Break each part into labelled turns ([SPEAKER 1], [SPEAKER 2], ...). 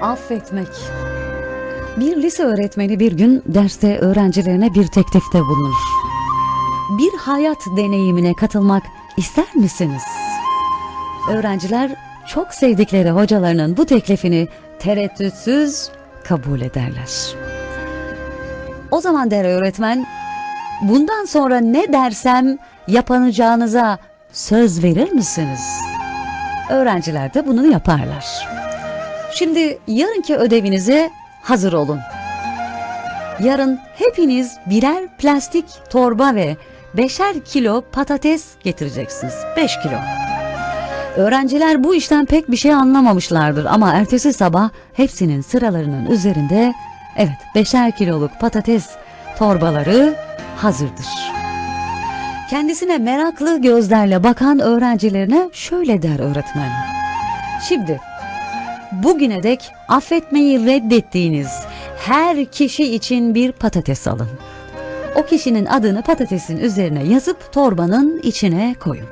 [SPEAKER 1] Affetmek. Bir lise öğretmeni bir gün derste öğrencilerine bir teklifte bulunur. Bir hayat deneyimine katılmak ister misiniz? Öğrenciler çok sevdikleri hocalarının bu teklifini tereddütsüz kabul ederler. O zaman der öğretmen, bundan sonra ne dersem yapanacağınıza söz verir misiniz? Öğrenciler de bunu yaparlar. Şimdi yarınki ödevinize hazır olun. Yarın hepiniz birer plastik torba ve beşer kilo patates getireceksiniz. 5 kilo. Öğrenciler bu işten pek bir şey anlamamışlardır ama ertesi sabah hepsinin sıralarının üzerinde evet beşer kiloluk patates torbaları hazırdır. Kendisine meraklı gözlerle bakan öğrencilerine şöyle der öğretmen. Şimdi bugüne dek affetmeyi reddettiğiniz her kişi için bir patates alın. O kişinin adını patatesin üzerine yazıp torbanın içine koyun.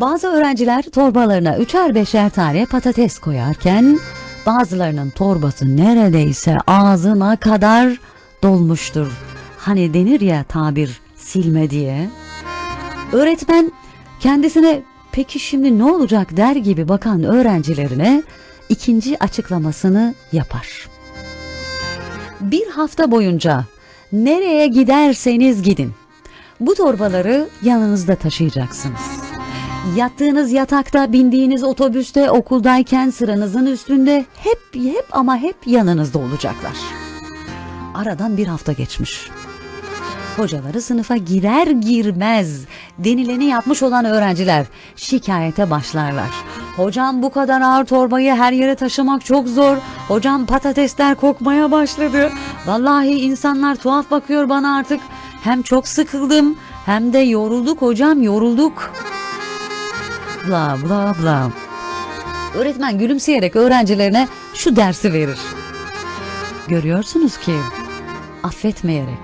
[SPEAKER 1] Bazı öğrenciler torbalarına üçer beşer tane patates koyarken bazılarının torbası neredeyse ağzına kadar dolmuştur. Hani denir ya tabir silme diye. Öğretmen kendisine peki şimdi ne olacak der gibi bakan öğrencilerine ikinci açıklamasını yapar. Bir hafta boyunca nereye giderseniz gidin. Bu torbaları yanınızda taşıyacaksınız. Yattığınız yatakta, bindiğiniz otobüste, okuldayken sıranızın üstünde hep hep ama hep yanınızda olacaklar. Aradan bir hafta geçmiş. Hocaları sınıfa girer girmez denileni yapmış olan öğrenciler şikayete başlarlar. Hocam bu kadar ağır torbayı her yere taşımak çok zor. Hocam patatesler kokmaya başladı. Vallahi insanlar tuhaf bakıyor bana artık. Hem çok sıkıldım hem de yorulduk hocam yorulduk. Bla bla bla. Öğretmen gülümseyerek öğrencilerine şu dersi verir. Görüyorsunuz ki affetmeyerek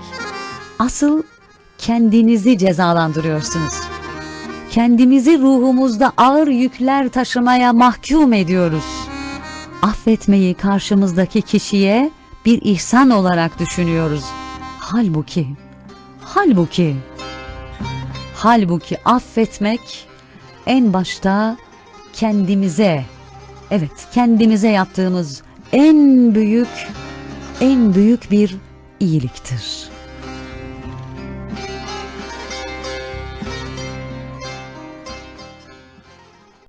[SPEAKER 1] asıl kendinizi cezalandırıyorsunuz. Kendimizi ruhumuzda ağır yükler taşımaya mahkum ediyoruz. Affetmeyi karşımızdaki kişiye bir ihsan olarak düşünüyoruz. Halbuki, halbuki, halbuki affetmek en başta kendimize, evet kendimize yaptığımız en büyük, en büyük bir iyiliktir.